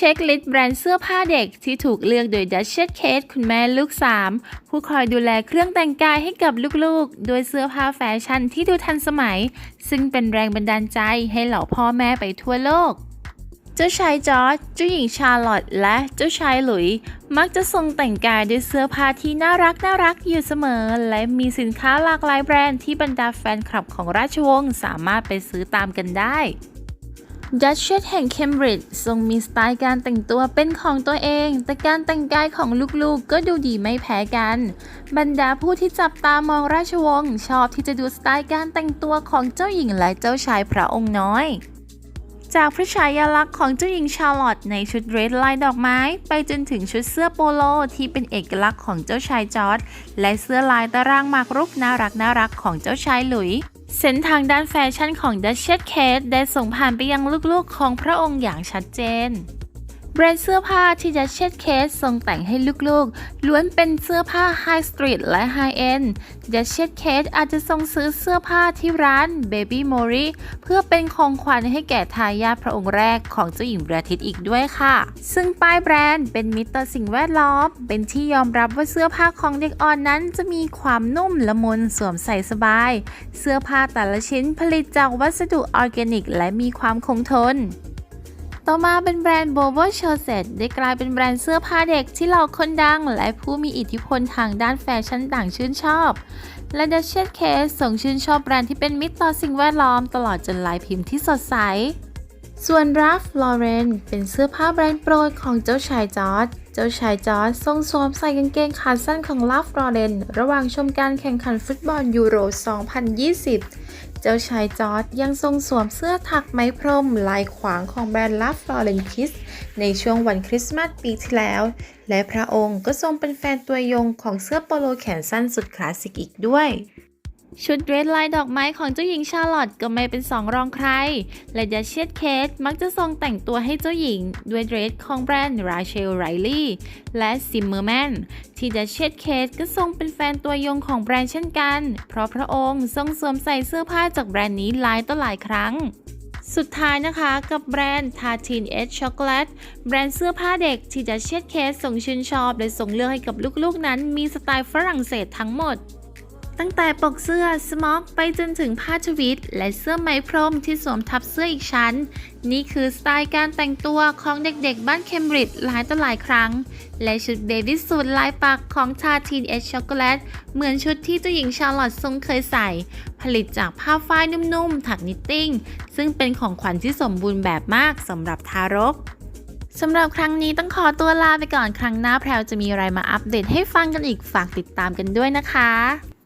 เช็คลิสต์แบรนด์เสื้อผ้าเด็กที่ถูกเลือกโดยดัชเชสเคสคุณแม่ลูก 3 ผู้คอยดูแลเครื่องแต่งกายให้กับลูกๆโดยเสื้อผ้าแฟชั่นที่ดูทันสมัย ซึ่งเป็นแรงบันดาลใจให้เหล่าพ่อแม่ไปทั่วโลก เจ้าชายจอร์จเจ้าหญิงชาร์ลอตต์และเจ้าชายหลุย มักจะทรงแต่งกายด้วยเสื้อผ้าที่น่ารักน่ารักอยู่เสมอ และมีสินค้าหลากหลายแบรนด์ที่บรรดาแฟนคลับของราชวงศ์สามารถไปซื้อตามกันได้ ดัชเชสแห่งเคมบริดจ์ทรงมีสไตล์การแต่งตัวเป็นของตัวเอง แต่การแต่งกายของลูกๆ ก็ดูดีไม่แพ้กัน บรรดาผู้ที่จับตามองราชวงศ์ชอบที่จะดูสไตล์การแต่งตัวของเจ้าหญิงและเจ้าชายพระองค์น้อย จากพระฉายาลักษณ์ของเจ้าหญิงชาร์ลอตต์ในชุดเรดลายดอกไม้ ไปจนถึงชุดเสื้อโปโลที่เป็นเอกลักษณ์ของเจ้าชายจอร์ดและเสื้อลายตารางหมากรุกน่ารักน่ารักของเจ้าชายหลุยส์ เส้นทางด้านแฟชั่นของดัชเชสเคสได้ส่งผ่านไปยังลูกๆของพระองค์อย่างชัดเจน แบรนด์เสื้อผ้าที่ดัชเชสเคสทรงแต่งให้ลูกๆ ล้วนเป็นเสื้อผ้าไฮสตรีทและไฮเอ็นดัชเชสเคสอาจจะทรงซื้อเสื้อผ้าที่ร้าน Baby Mori เพื่อเป็นของขวัญให้แก่ทายาทพระองค์แรกของเจ้าหญิงเรือทิตอีกด้วยค่ะ ซึ่งป้ายแบรนด์เป็นมิตรต่อสิ่งแวดล้อม เป็นที่ยอมรับว่าเสื้อผ้าของเด็กอ่อนนั้น จะมีความนุ่มละมุนสวมใส่สบาย เสื้อผ้าแต่ละชิ้นผลิตจากวัสดุออร์แกนิก และมีความคงทน ต่อมาเป็นแบรนด์ b o v o c h o s e t ได้กลายเป็นแบรนด์เสื้อผ้าเด็กที่เหล่าคนดัง และผู้มีอิทธิพลทางด้านแฟชั่นต่างชื่นชอบ และ d u c h e s Case ส่งชื่นชอบแบรนด์ที่เป็นมิตรต่อสิ่งแวดล้อมตลอดจนลายพิมพ์ที่สดใส ส่วน Ralph Lauren เป็นเสื้อผ้าแบรนด์โปรดของเจ้าชายจอร์จเจ้าชายจอร์จทรงสวมใส่กางเกงขาสั้นของ Ralph Lauren ระหว่างชมการแข่งขันฟุตบอลยูโร 2020 เจ้าชายจอร์ดยังทรงสวมเสื้อถักไหมพรมลายขวางของแบรนด์ลาฟลอเรนคิสในช่วงวันคริสต์มาสปีที่แล้ว และพระองค์ก็ทรงเป็นแฟนตัวยงของเสื้อโปโลแขนสั้นสุดคลาสสิกอีกด้วย ชุดเดรสลายดอกไม้ของเจ้าหญิงชาร์ลอตต์ก็ไม่เป็นสองรองใคร และดัชเชสเคสมักจะทรงแต่งตัวให้เจ้าหญิง ด้วยเดรสของแบรนด์ราเชลไรลี่และซิมเมอร์แมนที่ดัชเชสเคสก็ทรงเป็นแฟนตัวยงของแบรนด์เช่นกัน เพราะพระองค์ทรงสวมใส่เสื้อผ้าจากแบรนด์นี้หลายต่อหลายครั้งสุดท้ายนะคะกับแบรนด์ t a t i n Edge Chocolate แบรนด์เสื้อผ้าเด็กที่ดัชเชสเคสส่งชื่นชอบ และส่งเลือกให้กับลูกๆนั้น มีสไตล์ฝรั่งเศสทั้งหมด ตั้งแต่ปกเสื้อสม็อกไปจนถึงผ้าทวิต และเสื้อไหมพรมที่สวมทับเสื้ออีกชั้น นี่คือสไตล์การแต่งตัวของเด็กๆ บ้านเคมบริดจ์หลายต่อหลายครั้ง และชุดเบบี้สูทลายปักของชาทีนเอชช็อกโกแลตเหมือนชุดที่เจ้าหญิงชาร์ลอตต์ทรงเคยใส่ ผลิตจากผ้าฝ้ายนุ่มๆ ถักนิตติ้ง ซึ่งเป็นของขวัญที่สมบูรณ์แบบมากสำหรับทารกสำหรับครั้งนี้ต้องขอตัวลาไปก่อนครั้งหน้าแพรวจะมีอะไรมาอัปเดตให้ฟังกันอีกฝากติดตามกันด้วยนะคะ